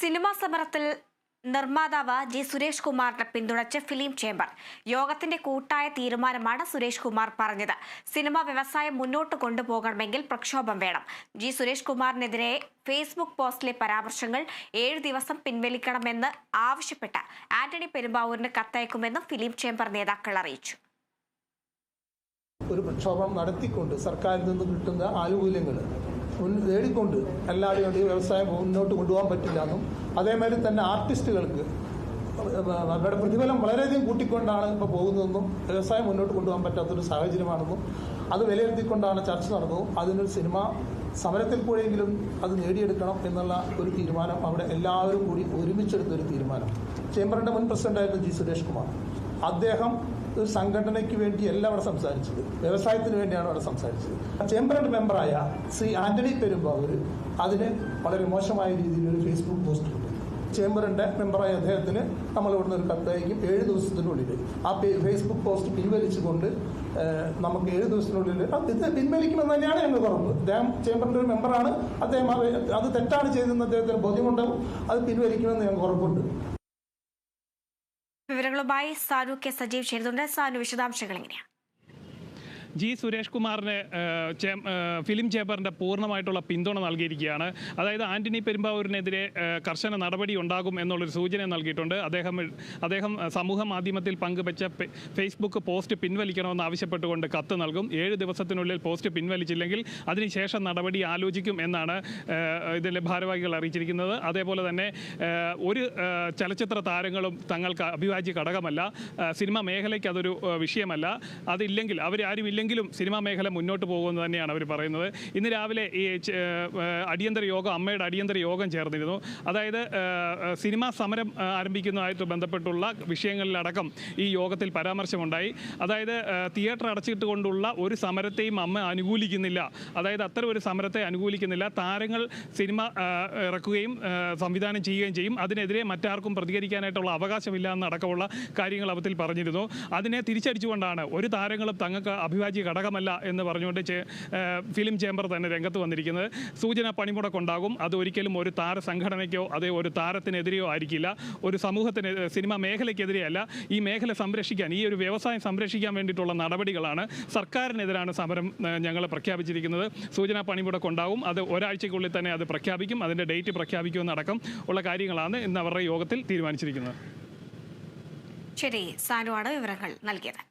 Cinema സമരത്തിൽ നിർമ്മാതാവ് G Suresh കുമാറിനെ പിന്തുണച്ച് ഫിലിം ചേംബർ. യോഗത്തിന്റെ കൂട്ടായ തീരുമാനമാണ് സുരേഷ് കുമാർ പറഞ്ഞത്. സിനിമ വ്യവസായം മുന്നോട്ട് കൊണ്ടുപോകണമെങ്കിൽ പ്രക്ഷോഭം വേണം. ജി സുരേഷ് കുമാറിനെതിരെ ഫേസ്ബുക്ക് പോസ്റ്റിലെ പരാമർശങ്ങൾ ഏഴ് ദിവസം പിൻവലിക്കണമെന്ന് ആവശ്യപ്പെട്ട് ആന്റണി പെരുമ്പാവൂരിന് കത്തയക്കുമെന്നും ഫിലിം ചേംബർ നേതാക്കൾ അറിയിച്ചു. ഒരു പ്രക്ഷോഭം നടത്തിക്കൊണ്ട് സർക്കാരിൽ നിന്ന് കിട്ടുന്ന ആനുകൂല്യങ്ങൾ നേടിക്കൊണ്ട് എല്ലാവരും ഈ വ്യവസായം മുന്നോട്ട് കൊണ്ടുപോകാൻ പറ്റില്ല എന്നും അതേമാതിരി തന്നെ ആർട്ടിസ്റ്റുകൾക്ക് അവരുടെ പ്രതിഫലം വളരെയധികം കൂട്ടിക്കൊണ്ടാണ് ഇപ്പോൾ പോകുന്നതെന്നും വ്യവസായം മുന്നോട്ട് കൊണ്ടുപോകാൻ പറ്റാത്തൊരു സാഹചര്യമാണെന്നും അത് വിലയിരുത്തിക്കൊണ്ടാണ് ചർച്ച നടന്നതും. അതിനൊരു സിനിമ സമരത്തിൽ കൂടെയെങ്കിലും അത് നേടിയെടുക്കണം എന്നുള്ള ഒരു തീരുമാനം അവിടെ എല്ലാവരും കൂടി ഒരുമിച്ചെടുത്തൊരു തീരുമാനം. ചേംബറിന്റെ മുൻ പ്രസിഡന്റായിരുന്നു ജി സുരേഷ് കുമാർ. അദ്ദേഹം ഒരു സംഘടനയ്ക്ക് വേണ്ടിയല്ല അവിടെ സംസാരിച്ചത്. വ്യവസായത്തിന് വേണ്ടിയാണ് അവിടെ സംസാരിച്ചത്. ചേംബറിന്റെ മെമ്പറായ ശ്രീ ആന്റണി പെരുമ്പാവൂർ അതിന് വളരെ മോശമായ രീതിയിൽ ഒരു ഫേസ്ബുക്ക് പോസ്റ്റ് ഇട്ടു. ചേംബറിന്റെ മെമ്പറായ അദ്ദേഹത്തിന് നമ്മൾ ഇവിടുന്ന് ഒരു കത്തയക്കും ഏഴ് ദിവസത്തിനുള്ളിൽ. ആ ഫേസ്ബുക്ക് പോസ്റ്റ് പിൻവലിച്ചുകൊണ്ട് നമുക്ക് ഏഴ് ദിവസത്തിനുള്ളിൽ ഇത് പിൻവലിക്കുമെന്ന് തന്നെയാണ് ഞങ്ങൾ ഉറപ്പ്. അദ്ദേഹം ചേംബറിന്റെ ഒരു മെമ്പറാണ്. അദ്ദേഹം അത് തെറ്റാണ് ചെയ്തതെന്ന് അദ്ദേഹത്തിന് ബോധ്യമുണ്ടാവും. അത് പിൻവലിക്കുമെന്ന് ഞങ്ങൾക്ക് ഉറപ്പുണ്ട്. വിവരങ്ങളുമായി സാനു കെ സജീവ് ചേരുന്നുണ്ട്. സാനു വിശദാംശങ്ങൾ എങ്ങനെയാണ് ജി സുരേഷ് കുമാറിന് ഫിലിം ചേംബറിന്റെ പൂർണമായിട്ടുള്ള പിന്തുണ നൽകിയിരിക്കുകയാണ്. അതായത് ആന്റണി പെരുമ്പാവൂരിനെതിരെ കർശന നടപടി ഉണ്ടാകും എന്നുള്ളൊരു സൂചന നൽകിയിട്ടുണ്ട്. അദ്ദേഹം അദ്ദേഹം സമൂഹ മാധ്യമത്തിൽ പങ്കുവച്ച ഫേസ്ബുക്ക് പോസ്റ്റ് പിൻവലിക്കണമെന്ന് ആവശ്യപ്പെട്ടുകൊണ്ട് കത്ത് നൽകും. ഏഴ് ദിവസത്തിനുള്ളിൽ പോസ്റ്റ് പിൻവലിച്ചില്ലെങ്കിൽ അതിനുശേഷം നടപടി ആലോചിക്കും എന്നാണ് ഇതിലെ ഭാരവാഹികൾ അറിയിച്ചിരിക്കുന്നത്. അതേപോലെ തന്നെ ഒരു ചലച്ചിത്ര താരങ്ങളും തങ്ങൾക്ക് അഭിവാജ്യ ഘടകമല്ല. സിനിമ മേഖലയ്ക്ക് അതൊരു വിഷയമല്ല. അതില്ലെങ്കിൽ അവരാരും ഇല്ലെങ്കിലും സിനിമാ മേഖല മുന്നോട്ട് പോകുമെന്ന് തന്നെയാണ് അവർ പറയുന്നത്. ഇന്ന് രാവിലെ ഈ അടിയന്തര യോഗം അമ്മയുടെ അടിയന്തര യോഗം ചേർന്നിരുന്നു. അതായത് സിനിമാ സമരം ആരംഭിക്കുന്നതായിട്ട് ബന്ധപ്പെട്ടുള്ള വിഷയങ്ങളിലടക്കം ഈ യോഗത്തിൽ പരാമർശമുണ്ടായി. അതായത് തിയേറ്റർ അടച്ചിട്ട് കൊണ്ടുള്ള ഒരു സമരത്തെയും അമ്മ അനുകൂലിക്കുന്നില്ല. അതായത് അത്തരം ഒരു സമരത്തെ അനുകൂലിക്കുന്നില്ല. താരങ്ങൾ സിനിമ ഇറക്കുകയും സംവിധാനം ചെയ്യുകയും ചെയ്യും. അതിനെതിരെ മറ്റാർക്കും പ്രതികരിക്കാനായിട്ടുള്ള അവകാശമില്ല എന്നടക്കമുള്ള കാര്യങ്ങൾ അവത്തിൽ പറഞ്ഞിരുന്നു. അതിനെ തിരിച്ചടിച്ചുകൊണ്ടാണ് ഒരു താരങ്ങളും തങ്ങൾക്ക് അഭിവാജ്യ ഘടകമല്ല എന്ന് പറഞ്ഞുകൊണ്ട് ഫിലിം ചേംബർ തന്നെ രംഗത്ത് വന്നിരിക്കുന്നത്. സൂചന പണിമുടക്കുണ്ടാകും അത് ഒരിക്കലും ഒരു താര സംഘടനയ്ക്കോ അതേ ഒരു താരത്തിനെതിരെയോ ആയിരിക്കില്ല. ഒരു സമൂഹത്തിന് സിനിമ മേഖലയ്ക്കെതിരെയല്ല. ഈ മേഖല സംരക്ഷിക്കാൻ ഈ ഒരു വ്യവസായം സംരക്ഷിക്കാൻ വേണ്ടിയിട്ടുള്ള നടപടികളാണ് സർക്കാരിനെതിരാണ് സമരം ഞങ്ങൾ പ്രഖ്യാപിച്ചിരിക്കുന്നത്. സൂചന പണിമുടക്കുണ്ടാകും അത് ഒരാഴ്ചയ്ക്കുള്ളിൽ തന്നെ അത് പ്രഖ്യാപിക്കും. അതിന്റെ ഡേറ്റ് പ്രഖ്യാപിക്കുമെന്നടക്കം ഉള്ള കാര്യങ്ങളാണ് ഇന്ന് അവരുടെ യോഗത്തിൽ തീരുമാനിച്ചിരിക്കുന്നത്. ശരി സാനുവാണ് വിവരങ്ങൾ നൽകിയത്.